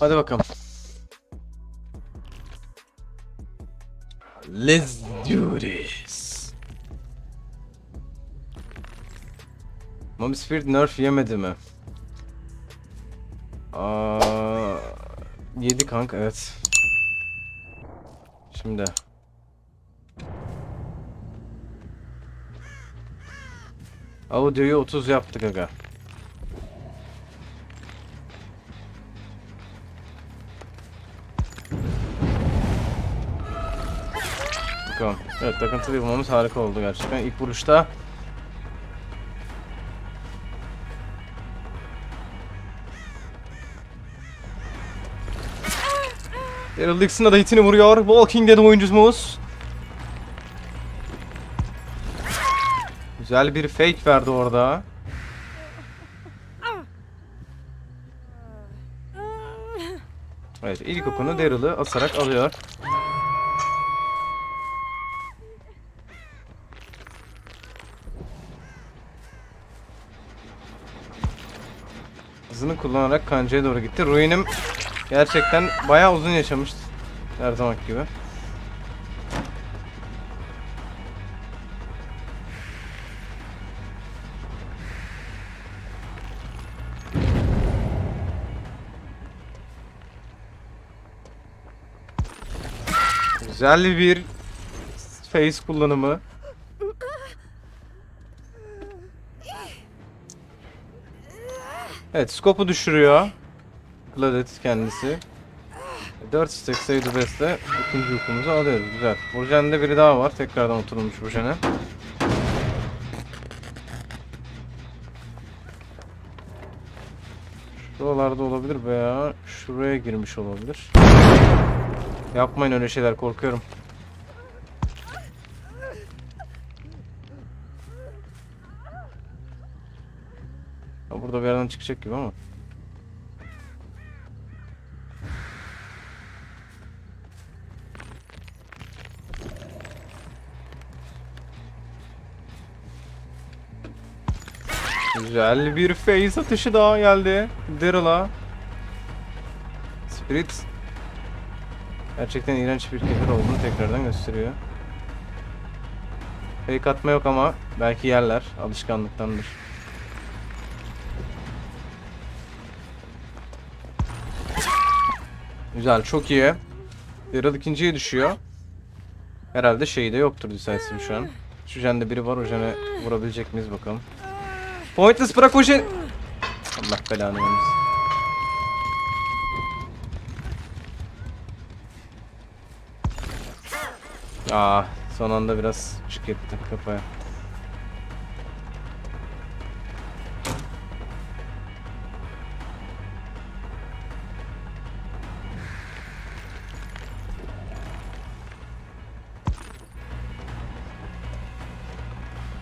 Hadi bakalım. Let's do this. Mommy Spirit nerf yemedi mi? Aa, yedi kanka evet. Şimdi. Audio'yu 30 yaptık aga. Evet takıntılı yapmamız harika oldu gerçekten. İlk vuruşta Daryl Dixon'a da hitini vuruyor. Walking Dead oyuncumuz. Güzel bir fake verdi orada. Evet ilk okunu Daryl'ı asarak alıyor. Kullanarak kancaya doğru gitti. Ruin'im gerçekten bayağı uzun yaşamış. Her zaman gibi. Güzel bir face kullanımı. Evet, skopu düşürüyor. Gladet kendisi. 4 stack sayıda besle ikinci hukumuzu alıyoruz. Güzel. Burjen'de biri daha var. Tekrardan oturulmuş Burjen'e. Şuralarda olabilir veya şuraya girmiş olabilir. Yapmayın öyle şeyler korkuyorum. Burada bir yerden çıkacak gibi ama. Güzel bir face atışı daha geldi. Daryl'a. Spirit. Gerçekten iğrenç bir kefir olduğunu tekrardan gösteriyor. Fake atma yok ama belki yerler. Alışkanlıktandır. Güzel, çok iyi. Daryl ikinciye düşüyor. Herhalde şeyi de yoktur Decisive şu an. Şu jende biri var, o jene vurabilecek miyiz bakalım. Pointless bırak o jen... Allah belanı vermesin. Aa, son anda biraz çık etti kafaya.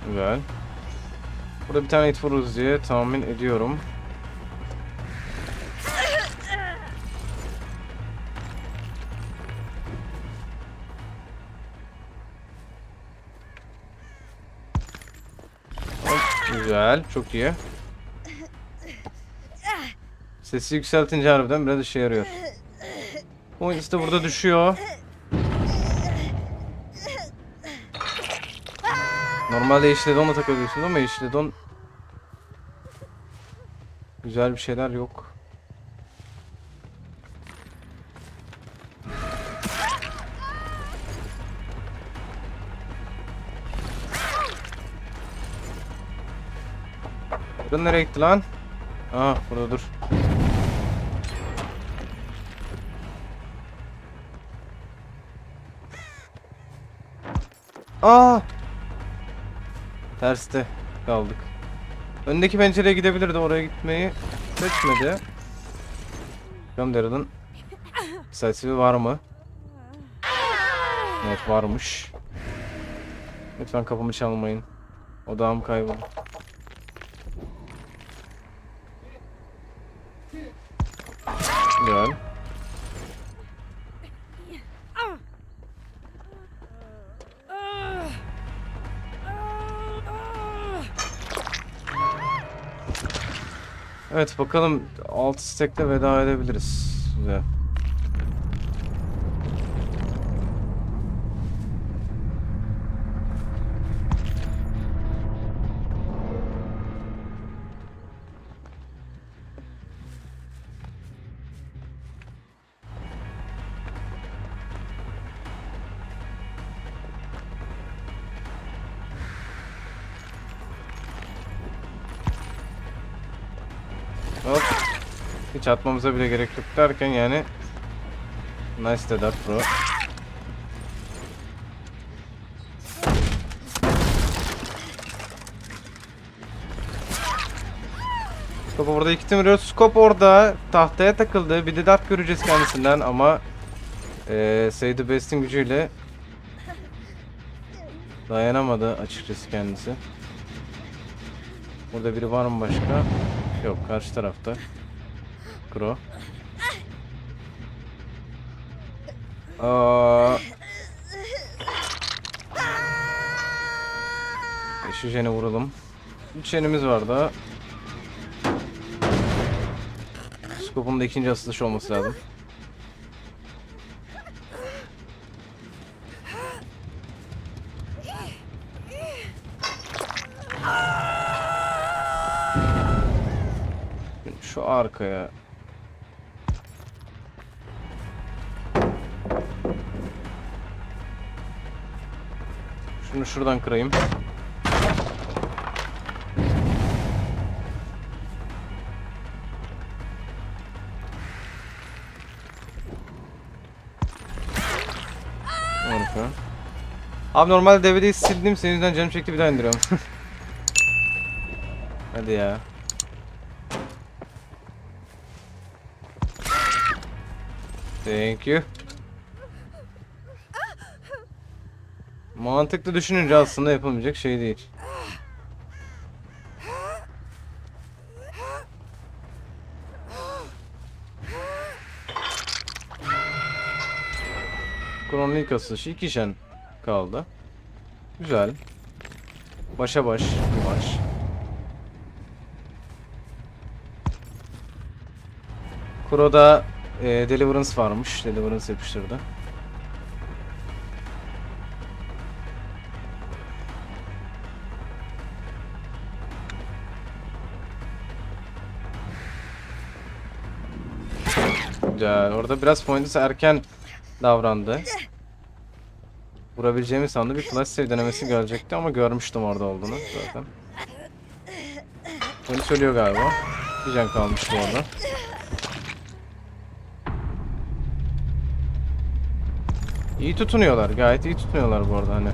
Güzel. Burada bir tane it vururuz diye tahmin ediyorum. Güzel, çok iyi. Sesi yükseltince harbiden biraz işe yarıyor. Points de burada düşüyor. Normalde yeşil donla takılıyorsun ama yeşil don Güzel bir şeyler yok. Burada nereye gitti lan? Aa burada dur. Aa! Terste kaldık. Öndeki pencereye gidebilirdi oraya gitmeyi seçmedi. Bakalım Daryl'ın decisive'i var mı? Evet varmış. Lütfen kapımı çalmayın. Odağım kayboldu. Güzel. Evet bakalım 6 stack'te veda edebiliriz. Güzel. Hop. Hiç atmamıza bile gerek yok derken yani Nice Dedat bro. Skop orada iki timur Skop orada tahtaya takıldı. Bir de dart göreceğiz kendisinden ama eee Say the Best'in gücüyle dayanamadı açıkçası kendisi. Burada biri var mı başka? Yok karşı tarafta. Kro. Aa. E, Şu jene vuralım. Üç jenimiz var daha. Skopun da ikinci asılış olması lazım. Şu arkaya. Şunu şuradan kırayım. Harika. Abi normal DVD'yi sildim senin yüzünden canım çekti bir daha indiriyorum. Hadi ya. Thank you. Mantıklı düşününce aslında yapılmayacak şey değil. Kronik asılışı iki şen kaldı. Güzel. Başa baş bir maç. Kuro'da e, Deliverance varmış. Deliverance yapıştırdı. Güzel. Orada biraz Pointless erken davrandı. Vurabileceğimi sandı. Bir flash save denemesi gelecekti ama görmüştüm orada olduğunu zaten. Pointless ölüyor galiba. Bir can kalmıştı orada. İyi tutunuyorlar. Gayet iyi tutunuyorlar bu arada hani.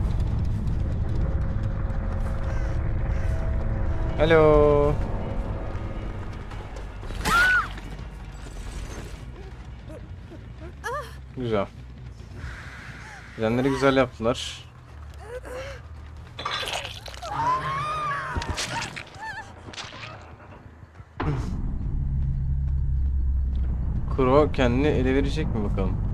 Hello. Güzel. Planları güzel yaptılar. Kuro kendini ele verecek mi bakalım?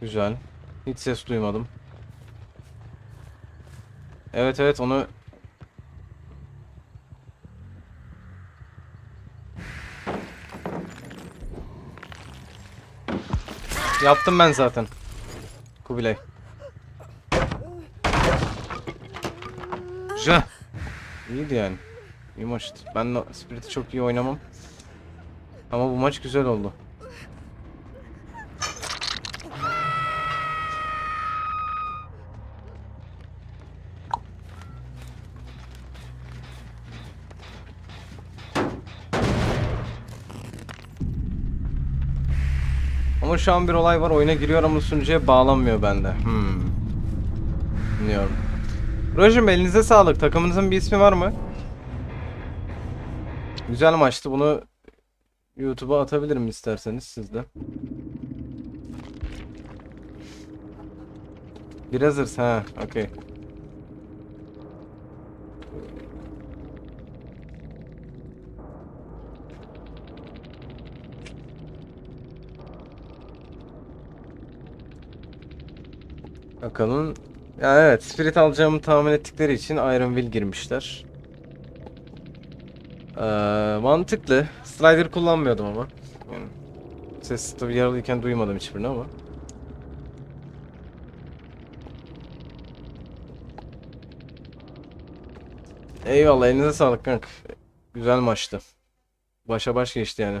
Güzel. Hiç ses duymadım. Evet evet onu Yaptım ben zaten. Kubilay. Güzel. İyiydi yani. İyi maçtı. Ben Spirit'i çok iyi oynamam. Ama bu maç güzel oldu. Ama şu an bir olay var. Oyuna giriyor ama sunucuya bağlanmıyor bende. Hmm. Bilmiyorum. Rojim elinize sağlık. Takımınızın bir ismi var mı? Güzel maçtı. Bunu YouTube'a atabilirim isterseniz siz de. Biraz hırs ha. Okey. Bakalım. Ya evet, Spirit alacağımı tahmin ettikleri için Iron Will girmişler. Ee, mantıklı. Strider kullanmıyordum ama. Yani, ses tabii yaralıyken duymadım hiçbirini ama. Eyvallah elinize sağlık kank. Güzel maçtı. Başa baş geçti yani.